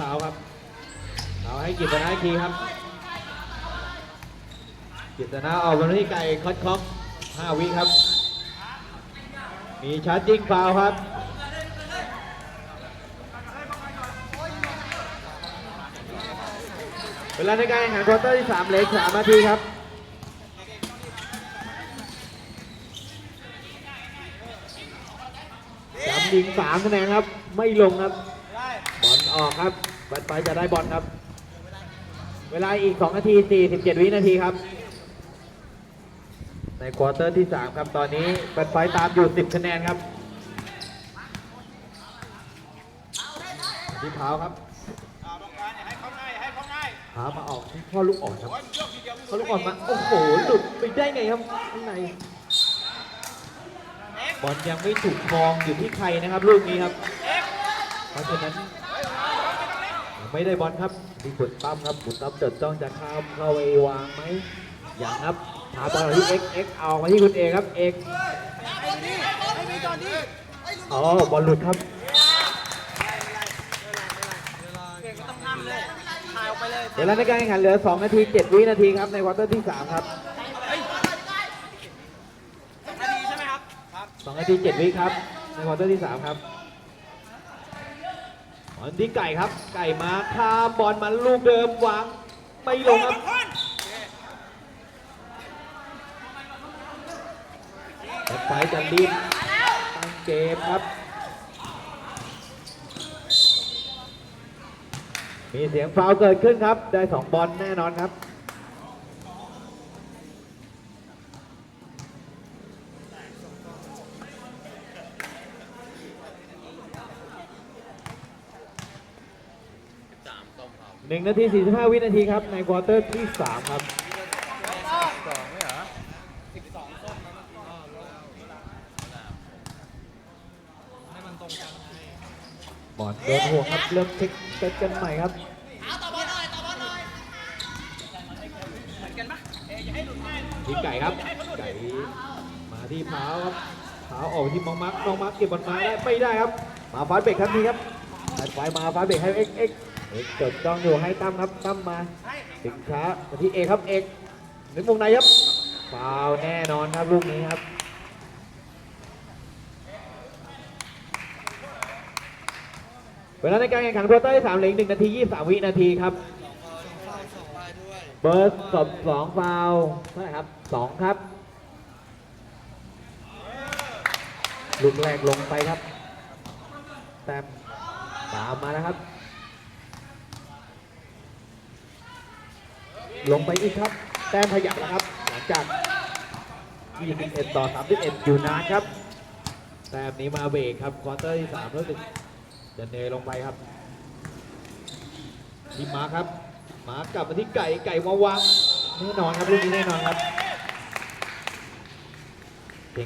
เท้าครับ เอาให้กิตนาอีกทีครับ กิตนาออกบอลที่ไก่คอตคอกห้าวิครับ มีชาร์จิ้งฟาวครับเวลาในการแข่งขันควอเตอร์ที่3เหลือ3นาทีครับจำยิงสามคะแนนครับ ไม่ลงครับ บอลออกครับ บัดไปจะได้บอลครับ เวลาอีก 2 นาที 47 วินาทีครับ ในควอเตอร์ที่ 3 ครับ ตอนนี้บัดไฟตามอยู่ 10 คะแนนครับที่เท้าครับเอาตรงกลางอย่าให้เขาง่ายอาให้เขาง่ายหามาออกที่พ่อลูกอ่อนครับพ่อลูกอ่อนมา โอ้โห หลุดไปได้ไงครับข้างในบอลยังไม่ถูกครองอยู่ที่ใครนะครับลูกนี้ครับ เพราะฉะนั้น ไม่ได้บอลครับที่ขุนตั้มครับขุนตั้มเดินจ้องจะข้ามเข้าไปวางไหมอย่างครับหาบอลมาที่เอ็กเอ็กเอามาที่คุณเอกครับเอกอ๋อบอลหลุดครับเก่งก็ต้องห้ามเลยถ่ายออกไปเลยเดี๋ยวเราในการแข่งขันเหลือ 2 นาที 7 วินาทีครับในควอเตอร์ที่ 3 ครับนาทีใช่ไหมครับครับ2นาที 7 วิครับในควอเตอร์ที่ 3 ครับบ อนที่ไก่ครับ ไก่มาข้ามบอลมาลูกเดิมวางไม่ลงครับไฟจะรีบตั้งเกมครับ มีเสียงฟาวเกิดขึ้นครับ ได้2บอลแน่นอนครับ หนึ่งนาที45วินาทีครับในควอเตอร์ที่3ครับบอลโดนห่วครับเริ่มเช็คเซตกันใหม่ครับทีไก่ครับไก่มาที่เท้าครับเท้าออกที่มองมาร์กมองมาร์กเก็บบอลมาได้ไม่ได้ครับ มาฟาสเบรกครับนี่ครับไฟมาฟาสเบรกให้เอ็กเอ็กเอ็ก จดจ้องอยู่ให้ตั้มครับตั้มมาถึงช้ามาที่เอกครับเอกนึกวงในครับฟาวแน่นอนครับลูกนี้ครับเวลาในการแข่งขันควเตอร์ที่สามเหลืออีกหนึ่งนาทียี่สามวินาทีครับเบอร์สอบสองฟาวเท่าไหร่ครับสองครับลูกแรกลงไปครับ แต้มตามมานะครับ ลงไปอีกครับ แต้มขยับแล้วครับ หลังจาก 21 ต่อ 31 อยู่นานครับ แต้มนี้มาเบรกครับควอเตอร์ที่3รู้สึกจะเนลงไปครับทีมมาครับ มากลับมาที่ไก่ไก่วาวางแน่นอนครับลูกนี้แน่นอนครับ